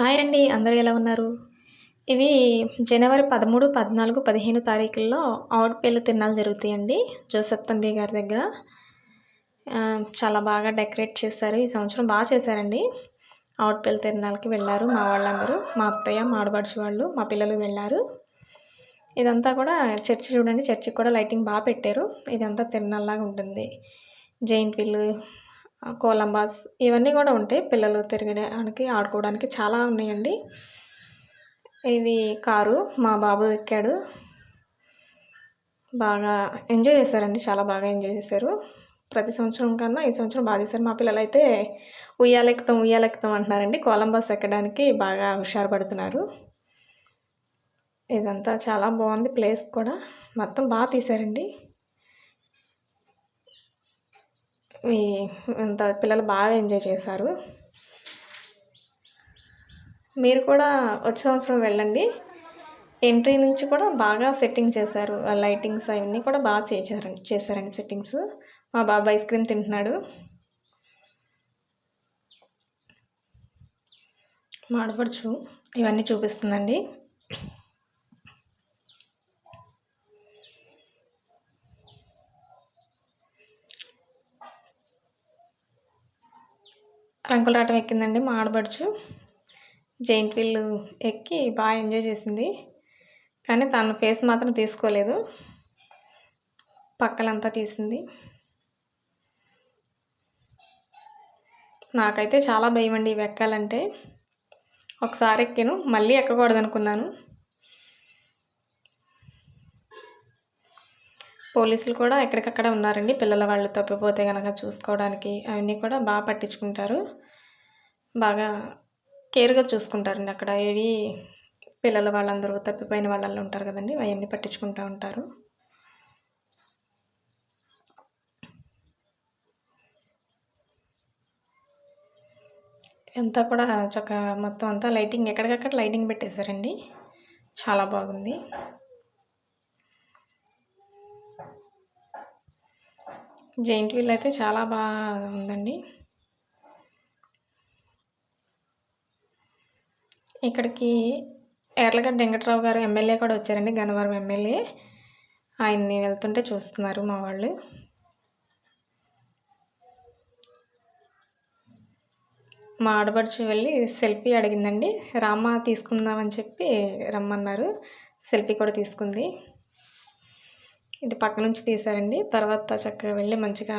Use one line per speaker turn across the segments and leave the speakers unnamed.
Hi అండి అందరూ ఎలా ఉన్నారు? ఇవి జనవరి పదమూడు పద్నాలుగు పదిహేను తారీఖుల్లో ఆవుడిపల్లి తిరణాలు జరుగుతాయండి జోసెఫ్ తండ్రి గారి దగ్గర. చాలా బాగా డెకరేట్ చేశారు ఈ సంవత్సరం బాగా చేశారండి. ఆవుడిపల్లి తిరణాలకి వెళ్ళారు మా వాళ్ళందరూ మా అత్తయ్య మా ఆడబడిచి వాళ్ళు మా పిల్లలు వెళ్ళారు. ఇదంతా కూడా చర్చి చూడండి చర్చికి కూడా లైటింగ్ బాగా పెట్టారు ఇదంతా తిరణాల్లాగా ఉంటుంది. జైంట్ వీల్ కొలంబాస్ ఇవన్నీ కూడా ఉంటాయి పిల్లలు తిరగడానికి ఆడుకోవడానికి చాలా ఉన్నాయండి. ఇది కారు మా బాబు ఎక్కాడు. బాగా ఎంజాయ్ చేశారండి చాలా బాగా ఎంజాయ్ చేశారు. ప్రతి సంవత్సరం కన్నా ఈ సంవత్సరం బాగా చేశారు. మా పిల్లలు అయితే ఉయ్యాలెక్కుతాం ఉయ్యాలెక్కుతాం అంటున్నారండి. కొలంబస్ ఎక్కడానికి బాగా హుషారు పడుతున్నారు ఇదంతా చాలా బాగుంది ప్లేస్ కూడా. మొత్తం బాగా తీశారండి. అంత పిల్లలు బాగా ఎంజాయ్ చేశారు. మీరు కూడా వచ్చే సంవత్సరం వెళ్ళండి. ఎంట్రీ నుంచి కూడా బాగా సెట్టింగ్ చేశారు. లైటింగ్స్ అవన్నీ కూడా బాగా చేశారండి చేశారండి సెట్టింగ్స్. మా బాబు ఐస్ క్రీమ్ తింటున్నాడు. మాడపడుచు ఇవన్నీ చూపిస్తుందండి. రంగుల రాటం ఎక్కిందండి మా ఆడబడుచు జైంట్ వీల్ ఎక్కి బాగా ఎంజాయ్ చేసింది. కానీ తన ఫేస్ మాత్రం తీసుకోలేదు. పక్కలంతా తీసింది. నాకైతే చాలా భయం అండి ఇవి ఎక్కాలంటే ఒకసారి ఎక్కాను మళ్ళీ ఎక్కకూడదు అనుకున్నాను పోలీసులు కూడా ఎక్కడికక్కడ ఉన్నారండి. పిల్లల వాళ్ళు తప్పిపోతే కనుక చూసుకోవడానికి అవన్నీ కూడా బాగా పట్టించుకుంటారు. బాగా కేర్గా చూసుకుంటారండి అక్కడ. ఏవి పిల్లల వాళ్ళందరూ తప్పిపోయిన వాళ్ళల్లో ఉంటారు కదండి అవన్నీ పట్టించుకుంటూ ఉంటారు. అంతా కూడా చక్క మొత్తం అంతా లైటింగ్ ఎక్కడికక్కడ లైటింగ్ పెట్టేశారండి. చాలా బాగుంది. జైంట్ వీల్ అయితే చాలా బాగా ఉందండి. ఇక్కడికి ఎర్లగడ్డ వెంకట్రావు గారు ఎమ్మెల్యే కూడా వచ్చారండి గన్నవరం ఎమ్మెల్యే. ఆయన్ని వెళ్తుంటే చూస్తున్నారు మా వాళ్ళు. మా ఆడపడుచు వెళ్ళి సెల్ఫీ అడిగిందండి రామ్మ తీసుకుందామని చెప్పి రమ్మన్నారు సెల్ఫీ కూడా తీసుకుంది. ఇది పక్క నుంచి తీశారండి. తర్వాత చక్కగా వెళ్ళి మంచిగా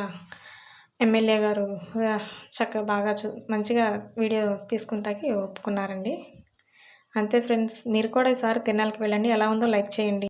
ఎమ్మెల్యే గారు చక్కగా బాగా చూ మంచిగా వీడియో తీసుకుంటాకి ఒప్పుకున్నారండి. అంతే ఫ్రెండ్స్ మీరు కూడా ఈసారి తినాలకి వెళ్ళండి. ఎలా ఉందో లైక్ చేయండి.